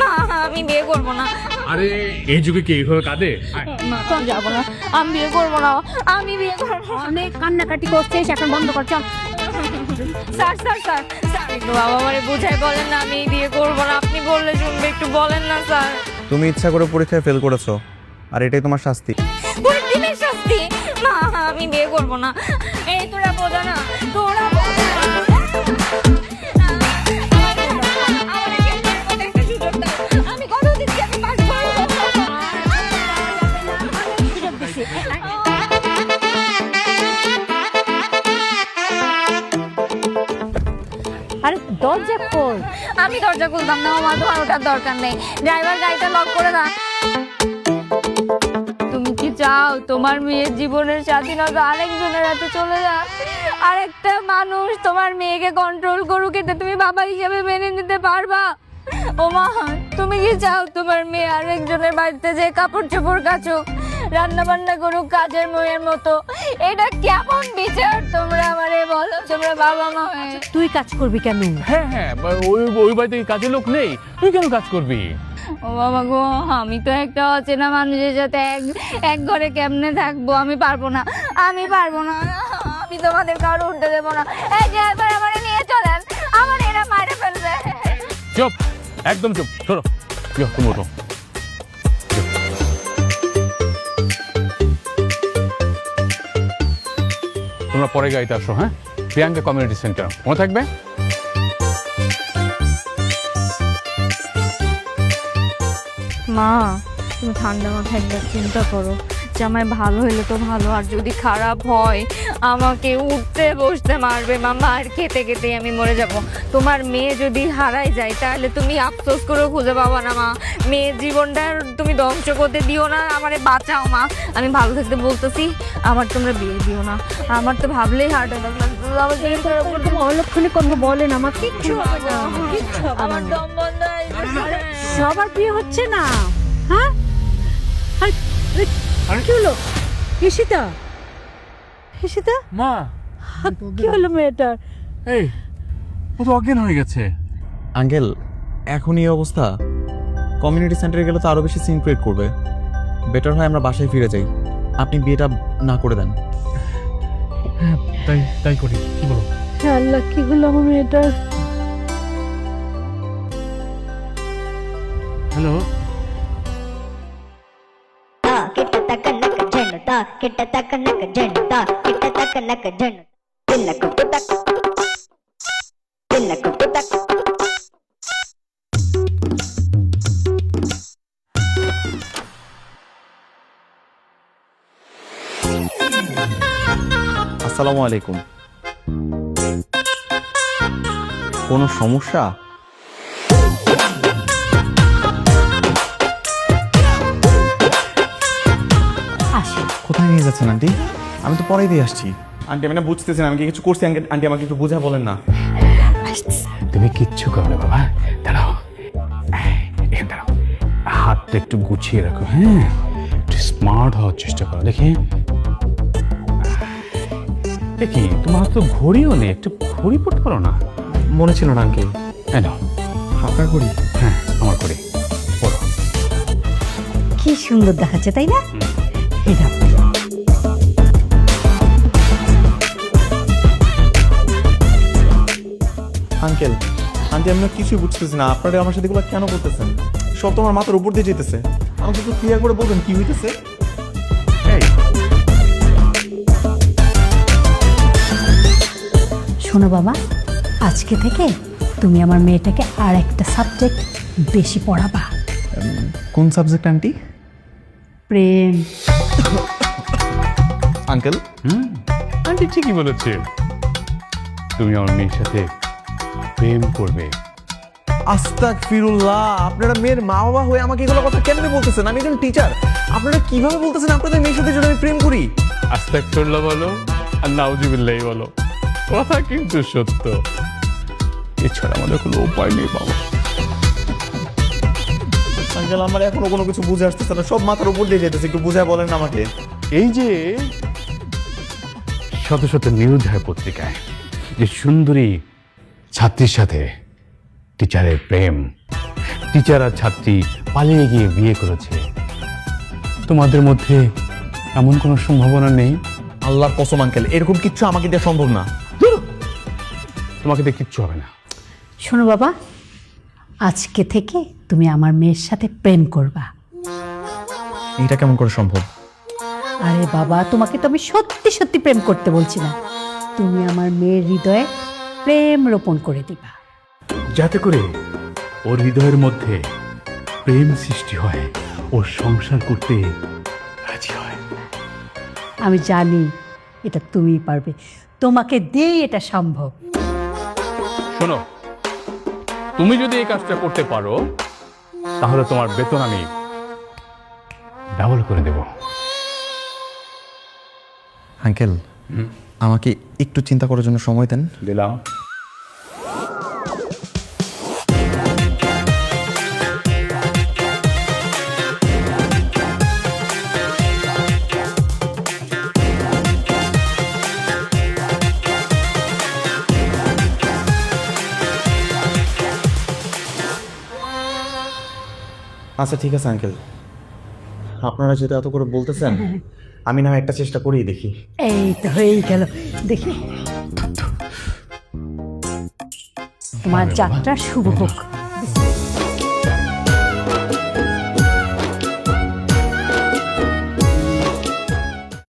না আমি বিয়ে করব না। আরে এই যুগে কি এইভাবে কাঁদে? না আমি যাব না। আমি বিয়ে করব না আমি বিয়ে করব না। অনেক কান্নাকাটি করছিস এখন বন্ধ কর চল। স্যার স্যার স্যার স্যার একটু বাবা আমারে বুঝাই বলেন না আমি বিয়ে করব না। আপনি বললে শুনবে একটু বলেন না স্যার। তুমি ইচ্ছা করে পরীক্ষায় ফেল করেছ আর এটাই তোমার শাস্তি। দিনের শাস্তি? না আমি বিয়ে করব না। এই তোরা বোঝা না তোরা বোঝা দরজা খোল। আমি দরজা খুলতাম না, আমার ধর ওটার দরকার নেই। ড্রাইভার গাড়িটা লক করে দাও। তুমি কি চাও তোমার মেয়ের জীবনের স্বাধীনতা আরেকজনের হাতে চলে যাক? আরেকটা মানুষ তোমার মেয়েকে কন্ট্রোল করুক, এটা তুমি বাবা হিসেবে মেনে নিতে পারবা? ও মা তুমি কি চাও তোমার মেয়ে আরেকজনের বাড়িতে যে কাপড় চোপড় কাচুক? রান্না বান্না করুক কাজের মেয়ের মতো। এটা কেমন বিচার তোমরা আমারে বলো? তোমরা বাবা মা হয়ে। তুই কাজ করবি কেন? হ্যাঁ হ্যাঁ বা- ওই ওই বাড়িতে কি কাজের লোক নেই? তুই কেন কাজ করবি? ও বাবা গো আমি তো একটা অচেনা মানুষের সাথে এক এক ঘরে কেমনে থাকব? আমি পারব না। আমি পারব না। আমি তোমাদের কারও উঠতে দেবো না। এই যে একবার আমার নিয়ে চলেন। আমার এরা মারে ফেলবে। চুপ একদম চুপ। শোনো ইয়ো, তুমি ওঠো। তোমরা পরে গাড়িতে আসো হ্যাঁ? প্রিয়াঙ্কা কমিউনিটি সেন্টার মনে থাকবে? মা, তুমি ঠান্ডা মাথায় একবার চিন্তা করো। আমার ভালো হলে তো ভালো আর যদি খারাপ হয় আমাকে উঠতে বসতে মারবে। মামা আর খেতে খেতে আমি মরে যাব। তোমার মেয়ে যদি হারাই যায় তাহলে তুমি আফসোস করে খুঁজে পাবা না মা। মেয়ের জীবনটা তুমি ধ্বংস করতে দিও না আমারে বাঁচাও মা। আমি ভালো থাকতে বলতেছি আমার তোমরা বিয়ে দিও না। আমার তো ভাবলেই হার্ট অ্যাটাক লাগছে আমার শরীর খারাপ করতে অলক্ষণে কথা বলেন আমার কিচ্ছু আমার দম বন্ধ সবার বিয়ে হচ্ছে না হ্যাঁ? আরে? কি হলো? ঈশিতা? ঈশিতা? মা। কি হলো মেয়েটার? এই ও তো অজ্ঞান হয়ে গেছে। আঙ্কেল এখন এই অবস্থা। কমিউনিটি সেন্টারে গেলে তো আরও বেশি সিন ক্রিয়েট করবে। বেটার হয় আমরা বাসায় ফিরে যাই। আপনি বিয়েটা না করে দেন। হ্যাঁ তাই তাই করি। কি বলো? হে আল্লাহ কি হলো আমার মেয়েটার? হ্যালো? జంట కిట్ట తక్క నక్క జంట కిట్ట తక్క నక్క జంట আসসালামু আলাইকুম কোনো সমস্যা কোথায় নিয়ে যাচ্ছেন আন্টি? আমি তো পরেই দিয়ে আসছি। আন্টি আমি না বুঝতেছি না আমি কি কিছু করছি? আন্টি আমাকে একটু বুঝা বলেন না। তুমি কিচ্ছু করো না বাবা। দাঁড়াও। এখানে দাঁড়াও। হাতটা একটু গুছিয়ে রাখো হ্যাঁ? একটু স্মার্ট হওয়ার চেষ্টা করো দেখি। দেখি তোমার তো ঘড়িও নেই একটু ঘড়ি পড়তে পারো না? মনে ছিল না আঙ্কেল। এই নাও। আপনার করি হ্যাঁ আমার ঘড়ি। পড়ো। কি সুন্দর দেখাচ্ছে তাই না? এটা আঙ্কেল আন্টি আমি কিছুই বুঝতেছি না। আপনারা আমার সাথে এগুলো কেন করতেছেন? সব তোমার মাথার উপর দিয়ে যেতেছে। আমাকে একটু ক্লিয়ার করে বলবেন কি হইতেছে? শোনো বাবা আজকে থেকে তুমি আমার মেয়েটাকে আর একটা সাবজেক্ট বেশি পড়াবা। কোন সাবজেক্ট আন্টি? প্রেম। আঙ্কেল? হুম। আন্টি ঠিকই বলেছে। তুমি আমার মেয়ের সাথে প্রেম করবে। আস্তাক ফিরুল্লাহ আপনারা মেয়ের মা বাবা হয়ে আমাকে এগুলো কথা কেমনে বলতেছেন? আমি একজন টিচার আপনারা কীভাবে বলতেছেন? আপনাদের মেয়ের সাথে যদি আমি প্রেম করি। আস্তাকফিরুল্লাহ বলো আর নাউজুবিল্লাহ বলো। কথা কিন্তু সত্য। এছাড়া আমাদের কোনো উপায় নেই বাবা। আঙ্কেল আমার এখনও কোনো কিছু বুঝে আসতেছে না। সব মাথার উপর দিয়ে যেতেছে একটু বুঝায় বলেন আমাকে। এই যে শত শত নিউজ হয় পত্রিকায় যে সুন্দরী ছাত্রীর সাথে টিচারের প্রেম। টিচার আর ছাত্রী পালিয়ে গিয়ে বিয়ে করেছে। তোমাদের মধ্যে এমন কোনো সম্ভাবনা নেই? আল্লাহর কসম আঙ্কেল এরকম কিচ্ছু আমাকে দেওয়া সম্ভব না। তোমাকে দিয়ে কিচ্ছু হবে না। শোনো বাবা আজকে থেকে তুমি আমার মেয়ের সাথে প্রেম করবা। এটা কেমন করে সম্ভব? আরে বাবা তোমাকে তো আমি সত্যি সত্যি প্রেম করতে বলছি না তুমি আমার মেয়ের হৃদয়ে প্রেম রোপণ করে দিবা। যাতে করে ওর হৃদয়ের মধ্যে প্রেম সৃষ্টি হয় ও সংসার করতে রাজি হয়। আমি জানি এটা তুমি পারবে। তোমাকে দিয়েই এটা সম্ভব। শোনো তুমি যদি এই কাজটা করতে পারো তাহলে তোমার বেতন আমি ডাবল করে দেব। আঙ্কেল আমাকে একটু চিন্তা করার জন্য সময় দেন। দিলাম আচ্ছা ঠিক আছে আঙ্কেল। আপনারা যেটা এত করে বলতেছেন আমি না একটা চেষ্টা করেই দেখি। এই তো হয়েই গেল, দেখি। তোমার যাত্রা শুভ হোক।